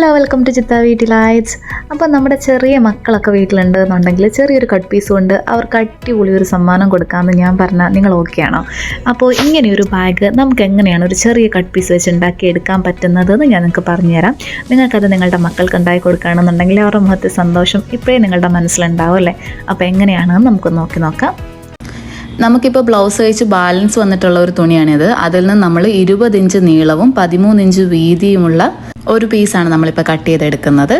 Hello welcome to ചിത്ത വീട്ടിലായറ്റ്സ് അപ്പോൾ നമ്മുടെ ചെറിയ മക്കളൊക്കെ വീട്ടിലുണ്ട് എന്നുണ്ടെങ്കിൽ ചെറിയൊരു കട്ട് പീസ് കൊണ്ട് അവർക്ക് അടിപൊളി ഒരു സമ്മാനം കൊടുക്കാമെന്ന് ഞാൻ പറഞ്ഞാൽ നിങ്ങൾ ഓക്കെ ആണോ? അപ്പോൾ ഇങ്ങനെയൊരു ബാഗ് നമുക്ക് എങ്ങനെയാണ് ഒരു ചെറിയ കട്ട് പീസ് വെച്ച് ഉണ്ടാക്കി എടുക്കാൻ പറ്റുന്നതെന്ന് ഞാൻ നിങ്ങൾക്ക് പറഞ്ഞുതരാം. നിങ്ങൾക്കത് നിങ്ങളുടെ മക്കൾക്ക് ഉണ്ടാക്കി കൊടുക്കുകയാണെന്നുണ്ടെങ്കിൽ അവരുടെ മുഖത്തെ സന്തോഷം ഇപ്പോഴേ നിങ്ങളുടെ മനസ്സിലുണ്ടാവും അല്ലേ? അപ്പോൾ എങ്ങനെയാണെന്ന് നമുക്ക് നോക്കി നോക്കാം. നമുക്കിപ്പോൾ ബ്ലൗസ് കഴിച്ച് ബാലൻസ് വന്നിട്ടുള്ള ഒരു തുണിയാണിത്. അതിൽ നിന്ന് നമ്മൾ ഇരുപത് ഇഞ്ച് നീളവും പതിമൂന്ന് ഇഞ്ച് വീതിയുമുള്ള ഒരു പീസാണ് നമ്മളിപ്പോൾ കട്ട് ചെയ്തെടുക്കുന്നത്.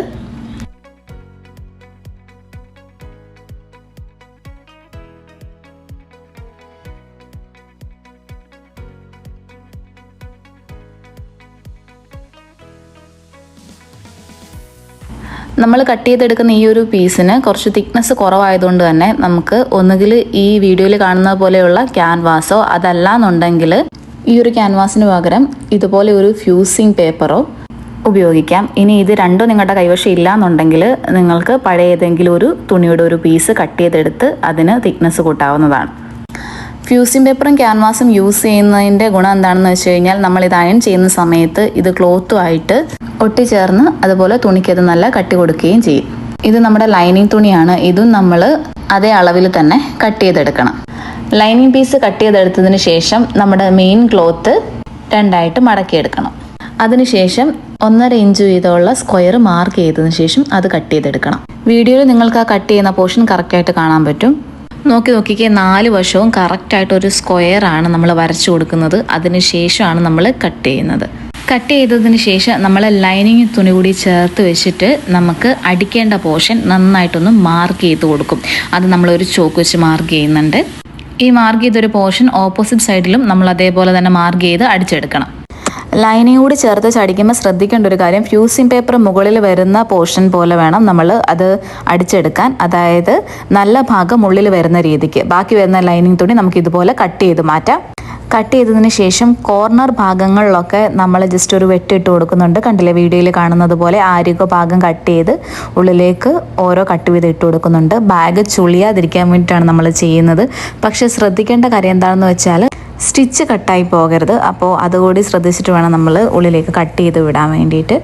നമ്മൾ കട്ട് ചെയ്തെടുക്കുന്ന ഈ ഒരു പീസിന് കുറച്ച് തിക്നെസ് കുറവായതുകൊണ്ട് തന്നെ നമുക്ക് ഒന്നുകിൽ ഈ വീഡിയോയിൽ കാണുന്ന പോലെയുള്ള ക്യാൻവാസോ അതല്ല എന്നുണ്ടെങ്കിൽ ഈ ഒരു ക്യാൻവാസിന് പകരം ഇതുപോലെ ഒരു ഫ്യൂസിങ് പേപ്പറോ ഉപയോഗിക്കാം. ഇനി ഇത് രണ്ടും നിങ്ങളുടെ കൈവശം ഇല്ല എന്നുണ്ടെങ്കിൽ നിങ്ങൾക്ക് പഴയ ഏതെങ്കിലും ഒരു തുണിയുടെ ഒരു പീസ് കട്ട് ചെയ്തെടുത്ത് അതിന് തിക്നെസ് കൂട്ടാവുന്നതാണ്. ഫ്യൂസിംഗ് പേപ്പറും ക്യാൻവാസും യൂസ് ചെയ്യുന്നതിന്റെ ഗുണം എന്താണെന്ന് വെച്ച് കഴിഞ്ഞാൽ നമ്മൾ ഇത് അയൺ ചെയ്യുന്ന സമയത്ത് ഇത് ക്ലോത്തുമായിട്ട് ഒട്ടിച്ചേർന്ന് അതുപോലെ തുണിക്ക് അത് നല്ല കട്ടി കൊടുക്കുകയും ചെയ്യും. ഇത് നമ്മുടെ ലൈനിങ് തുണിയാണ്. ഇതും നമ്മൾ അതേ അളവിൽ തന്നെ കട്ട് ചെയ്തെടുക്കണം. ലൈനിങ് പീസ് കട്ട് ചെയ്തെടുത്തതിന് ശേഷം നമ്മുടെ മെയിൻ ക്ലോത്ത് രണ്ടായിട്ട് മടക്കിയെടുക്കണം. അതിനുശേഷം ഒന്നര ഇഞ്ച് വീതമുള്ള സ്ക്വയർ മാർക്ക് ചെയ്തതിന് ശേഷം അത് കട്ട് ചെയ്തെടുക്കണം. വീഡിയോയിൽ നിങ്ങൾക്ക് ആ കട്ട് ചെയ്യുന്ന പോർഷൻ കറക്റ്റായിട്ട് കാണാൻ പറ്റും. നോക്കി നോക്കിക്കേ നാല് വശവും കറക്റ്റായിട്ട് ഒരു സ്ക്വയർ ആണ് നമ്മൾ വരച്ചു കൊടുക്കുന്നത്. അതിന് ശേഷമാണ് നമ്മൾ കട്ട് ചെയ്യുന്നത്. കട്ട് ചെയ്തതിന് ശേഷം നമ്മൾ ലൈനിങ് തുണി കൂടി ചേർത്ത് വെച്ചിട്ട് നമുക്ക് അടിക്കേണ്ട പോർഷൻ നന്നായിട്ടൊന്ന് മാർക്ക് ചെയ്ത് കൊടുക്കും. അത് നമ്മളൊരു ചോക്ക് വെച്ച് മാർക്ക് ചെയ്യുന്നുണ്ട്. ഈ മാർക്ക് ചെയ്തൊരു പോർഷൻ ഓപ്പോസിറ്റ് സൈഡിലും നമ്മൾ അതേപോലെ തന്നെ മാർക്ക് ചെയ്ത് അടിച്ചെടുക്കണം. ലൈനിങ് കൂടി ചേർത്ത് ചടിക്കുമ്പോൾ ശ്രദ്ധിക്കേണ്ട ഒരു കാര്യം ഫ്യൂസിംഗ് പേപ്പർ മുകളിൽ വരുന്ന പോർഷൻ പോലെ വേണം നമ്മൾ അത് അടിച്ചെടുക്കാൻ. അതായത് നല്ല ഭാഗം ഉള്ളിൽ വരുന്ന രീതിക്ക്. ബാക്കി വരുന്ന ലൈനിങ് തുണി നമുക്ക് ഇതുപോലെ കട്ട് ചെയ്ത് മാറ്റാം. കട്ട് ചെയ്തതിന് ശേഷം കോർണർ ഭാഗങ്ങളിലൊക്കെ നമ്മൾ ജസ്റ്റ് ഒരു വെട്ടിട്ട് കൊടുക്കുന്നുണ്ട്. കണ്ടില്ലേ വീഡിയോയിൽ കാണുന്നത് പോലെ ആരോഗ്യ ഭാഗം കട്ട് ചെയ്ത് ഉള്ളിലേക്ക് ഓരോ കട്ട് ചെയ്ത് ഇട്ട് കൊടുക്കുന്നുണ്ട്. ബാഗ് ചുളിയാതിരിക്കാൻ വേണ്ടിയിട്ടാണ് നമ്മൾ ചെയ്യുന്നത്. പക്ഷേ ശ്രദ്ധിക്കേണ്ട കാര്യം എന്താണെന്ന് വെച്ചാൽ സ്റ്റിച്ച് കട്ടായി പോകരുത്. അപ്പോൾ അതുകൂടി ശ്രദ്ധിച്ചിട്ട് വേണം നമ്മൾ ഉള്ളിലേക്ക് കട്ട് ചെയ്ത് വിടാൻ വേണ്ടിയിട്ട്.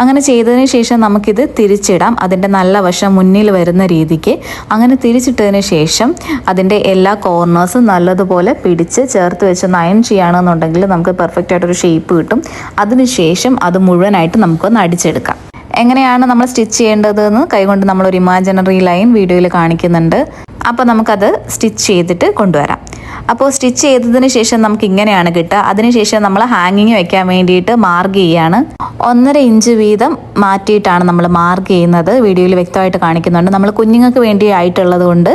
അങ്ങനെ ചെയ്തതിന് ശേഷം നമുക്കിത് തിരിച്ചിടാം. അതിന്റെ നല്ല വശം മുന്നിൽ വരുന്ന രീതിക്ക്. അങ്ങനെ തിരിച്ചിട്ടതിന് ശേഷം അതിന്റെ എല്ലാ കോർണേഴ്സും നല്ലതുപോലെ പിടിച്ച് ചേർത്ത് വെച്ച് നയൻ ചെയ്യുകയാണെന്നുണ്ടെങ്കിൽ നമുക്ക് പെർഫെക്റ്റ് ആയിട്ടൊരു ഷേപ്പ് കിട്ടും. അതിനുശേഷം അത് മുഴുവനായിട്ട് നമുക്കൊന്ന് അടിച്ചെടുക്കാം. എങ്ങനെയാണ് നമ്മൾ സ്റ്റിച്ച് ചെയ്യേണ്ടതെന്ന് കൈകൊണ്ട് നമ്മളൊരു ഇമാജിനറി ലൈൻ വീഡിയോയിൽ കാണിക്കുന്നുണ്ട്. അപ്പോൾ നമുക്കത് സ്റ്റിച്ച് ചെയ്തിട്ട് കൊണ്ടുവരാം. അപ്പോൾ സ്റ്റിച്ച് ചെയ്തതിന് ശേഷം നമുക്ക് ഇങ്ങനെയാണ് കിട്ടുക അതിനുശേഷം നമ്മൾ ഹാങ്ങിങ് വെക്കാൻ വേണ്ടിയിട്ട് മാർക്ക് ചെയ്യാണ്. ഒന്നര ഇഞ്ച് വീതം മാറ്റിയിട്ടാണ് നമ്മൾ മാർക്ക് ചെയ്യുന്നത്. വീഡിയോയിൽ വ്യക്തമായിട്ട് കാണിക്കുന്നുണ്ട്. നമ്മൾ കുഞ്ഞുങ്ങൾക്ക് വേണ്ടി ആയിട്ടുള്ളത് കൊണ്ട്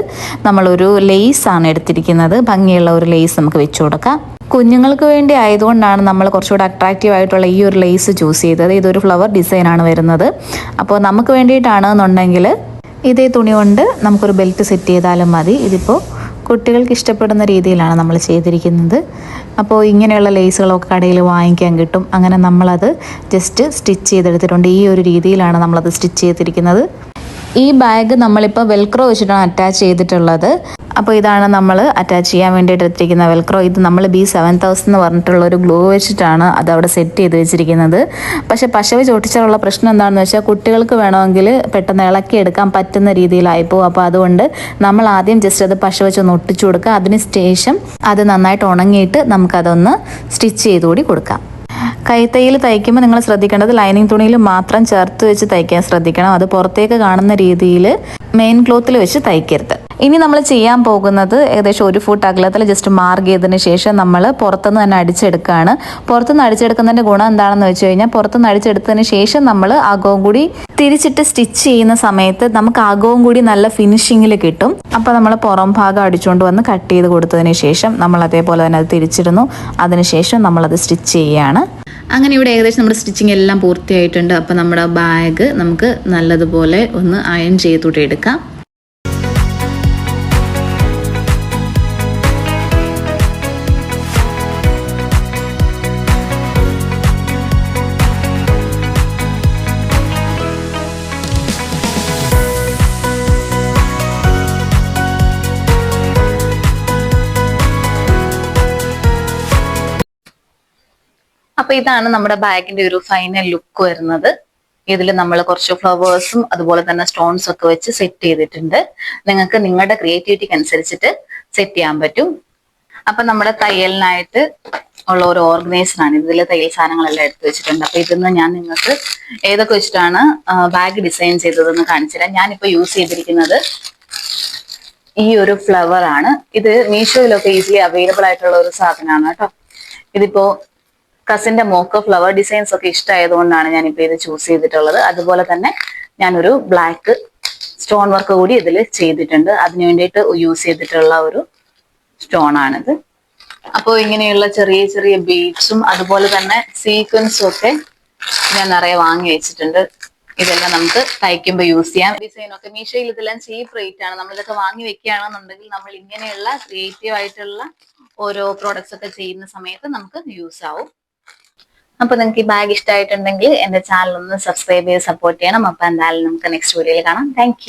നമ്മളൊരു ലെയ്സാണ് എടുത്തിരിക്കുന്നത്. ഭംഗിയുള്ള ഒരു ലെയ്സ് നമുക്ക് വെച്ചു കൊടുക്കാം. കുഞ്ഞുങ്ങൾക്ക് വേണ്ടി ആയതുകൊണ്ടാണ് നമ്മൾ കുറച്ചുകൂടെ അട്രാക്റ്റീവ് ആയിട്ടുള്ള ഈ ഒരു ലേസ് ചൂസ് ചെയ്തത്. ഇതൊരു ഫ്ലവർ ഡിസൈനാണ് വരുന്നത്. അപ്പോൾ നമുക്ക് വേണ്ടിയിട്ടാണെന്നുണ്ടെങ്കിൽ ഇതേ തുണി കൊണ്ട് നമുക്കൊരു ബെൽറ്റ് സെറ്റ് ചെയ്താലും മതി. ഇതിപ്പോൾ കുട്ടികൾക്ക് ഇഷ്ടപ്പെടുന്ന രീതിയിലാണ് നമ്മൾ ചെയ്തിരിക്കുന്നത്. അപ്പോൾ ഇങ്ങനെയുള്ള ലേസുകളൊക്കെ കടയിൽ വാങ്ങിക്കാൻ കിട്ടും. അങ്ങനെ നമ്മളത് ജസ്റ്റ് സ്റ്റിച്ച് ചെയ്തെടുത്തിട്ടുണ്ട്. ഈ ഒരു രീതിയിലാണ് നമ്മളത് സ്റ്റിച്ച് ചെയ്തിരിക്കുന്നത്. ഈ ബാഗ് നമ്മളിപ്പോൾ വെൽക്രോ വെച്ചിട്ടാണ് അറ്റാച്ച് ചെയ്തിട്ടുള്ളത്. അപ്പോൾ ഇതാണ് നമ്മൾ അറ്റാച്ച് ചെയ്യാൻ വേണ്ടിയിട്ട് എടുത്തിരിക്കുന്ന വെൽക്രോ ഇത് നമ്മൾ ബി സെവൻ തൗസൻഡ് എന്ന് പറഞ്ഞിട്ടുള്ള ഒരു ഗ്ലൂ വെച്ചിട്ടാണ് അത് അവിടെ സെറ്റ് ചെയ്ത് വെച്ചിരിക്കുന്നത്. പക്ഷേ പശവ് ചോട്ടിച്ചാലുള്ള പ്രശ്നം എന്താണെന്ന് വെച്ചാൽ കുട്ടികൾക്ക് വേണമെങ്കിൽ പെട്ടെന്ന് ഇളക്കി എടുക്കാൻ പറ്റുന്ന രീതിയിലായിപ്പോൾ അപ്പോൾ അതുകൊണ്ട് നമ്മൾ ആദ്യം ജസ്റ്റ് അത് പശ വെച്ച് ഒന്ന് ഒട്ടിച്ചു കൊടുക്കുക. അതിന് ശേഷം അത് നന്നായിട്ട് ഉണങ്ങിയിട്ട് നമുക്കതൊന്ന് സ്റ്റിച്ച് ചെയ്തുകൂടി കൊടുക്കാം. കൈത്തയ്യിൽ തയ്ക്കുമ്പോൾ നിങ്ങൾ ശ്രദ്ധിക്കേണ്ടത് ലൈനിങ് തുണിയിൽ മാത്രം ചേർത്ത് വെച്ച് തയ്ക്കാൻ ശ്രദ്ധിക്കണം. അത് പുറത്തേക്ക് കാണുന്ന രീതിയിൽ മെയിൻ ക്ലോത്തിൽ വെച്ച് തയ്ക്കരുത്. ഇനി നമ്മൾ ചെയ്യാൻ പോകുന്നത് ഏകദേശം ഒരു ഫുട്ട് അകലത്തിൽ ജസ്റ്റ് മാർക്ക് ചെയ്തതിന് ശേഷം നമ്മൾ പുറത്തുനിന്ന് തന്നെ അടിച്ചെടുക്കുകയാണ്. പുറത്തുനിന്ന് അടിച്ചെടുക്കുന്നതിന്റെ ഗുണം എന്താണെന്ന് വെച്ച് കഴിഞ്ഞാൽ പുറത്തുനിന്ന് അടിച്ചെടുത്തതിന് ശേഷം നമ്മൾ അകവും കൂടി തിരിച്ചിട്ട് സ്റ്റിച്ച് ചെയ്യുന്ന സമയത്ത് നമുക്ക് അകവും കൂടി നല്ല ഫിനിഷിങ്ങിൽ കിട്ടും. അപ്പോൾ നമ്മൾ പുറം ഭാഗം അടിച്ചുകൊണ്ട് വന്ന് കട്ട് ചെയ്ത് കൊടുത്തതിന് ശേഷം നമ്മൾ അതേപോലെ തന്നെ അത് തിരിച്ചിടുന്നു. അതിനുശേഷം നമ്മളത് സ്റ്റിച്ച് ചെയ്യുകയാണ്. അങ്ങനെ ഇവിടെ ഏകദേശം നമ്മുടെ സ്റ്റിച്ചിങ് എല്ലാം പൂർത്തിയായിട്ടുണ്ട്. അപ്പോൾ നമ്മുടെ ബാഗ് നമുക്ക് നല്ലതുപോലെ ഒന്ന് അയൺ ചെയ്തുകൂടെ എടുക്കാം അപ്പൊ ഇതാണ് നമ്മുടെ ബാഗിന്റെ ഒരു ഫൈനൽ ലുക്ക് വരുന്നത്. ഇതിൽ നമ്മൾ കുറച്ച് ഫ്ലവേഴ്സും അതുപോലെ തന്നെ സ്റ്റോൺസ് ഒക്കെ വെച്ച് സെറ്റ് ചെയ്തിട്ടുണ്ട്. നിങ്ങൾക്ക് നിങ്ങളുടെ ക്രിയേറ്റിവിറ്റിക്ക് അനുസരിച്ചിട്ട് സെറ്റ് ചെയ്യാൻ പറ്റും. അപ്പൊ നമ്മുടെ തയ്യലിനായിട്ട് ഉള്ള ഒരു ഓർഗനൈസർ ആണ്. ഇതിൽ തയ്യൽ സാധനങ്ങളെല്ലാം എടുത്തു വെച്ചിട്ടുണ്ട്. അപ്പൊ ഇതിന്ന് ഞാൻ നിങ്ങൾക്ക് ഏതൊക്കെ വെച്ചിട്ടാണ് ബാഗ് ഡിസൈൻ ചെയ്തതെന്ന് കാണിച്ചു തരാം. ഞാനിപ്പോ യൂസ് ചെയ്തിരിക്കുന്നത് ഈ ഒരു ഫ്ലവർ ആണ്. ഇത് മീഷോയിലൊക്കെ ഈസിലി അവൈലബിൾ ആയിട്ടുള്ള ഒരു സാധനമാണ് കേട്ടോ. ഇതിപ്പോ കസിന്റെ മോക്ക് ഫ്ലവർ ഡിസൈൻസ് ഒക്കെ ഇഷ്ടമായതുകൊണ്ടാണ് ഇപ്പൊ ഇത് ചൂസ് ചെയ്തിട്ടുള്ളത്. അതുപോലെ തന്നെ ഞാനൊരു ബ്ലാക്ക് സ്റ്റോൺ വർക്ക് കൂടി ഇതിൽ ചെയ്തിട്ടുണ്ട്. അതിനു വേണ്ടിയിട്ട് യൂസ് ചെയ്തിട്ടുള്ള ഒരു സ്റ്റോൺ ആണിത്. അപ്പോൾ ഇങ്ങനെയുള്ള ചെറിയ ചെറിയ ബീഡ്സും അതുപോലെ തന്നെ സീക്വൻസും ഒക്കെ ഞാൻ നിറയെ വാങ്ങി വെച്ചിട്ടുണ്ട്. ഇതെല്ലാം നമുക്ക് തയ്ക്കുമ്പോൾ യൂസ് ചെയ്യാം. ഡിസൈൻ ഒക്കെ മീഷോയിൽ ഇതെല്ലാം ചീപ്പ് റേറ്റ് ആണ്. നമ്മളിതൊക്കെ വാങ്ങി വെക്കുകയാണെന്നുണ്ടെങ്കിൽ നമ്മൾ ഇങ്ങനെയുള്ള ക്രിയേറ്റീവ് ആയിട്ടുള്ള ഓരോ പ്രോഡക്ട്സ് ഒക്കെ ചെയ്യുന്ന സമയത്ത് നമുക്ക് യൂസ് ആവും. അപ്പൊ നിങ്ങൾക്ക് ഈ ബാഗ് ഇഷ്ടമായിട്ടുണ്ടെങ്കിൽ എന്റെ ചാനൽ ഒന്ന് സബ്സ്ക്രൈബ് ചെയ്ത് സപ്പോർട്ട് ചെയ്യണം. അപ്പൊ എന്തായാലും നമുക്ക് നെക്സ്റ്റ് വീഡിയോയിൽ കാണാം. താങ്ക്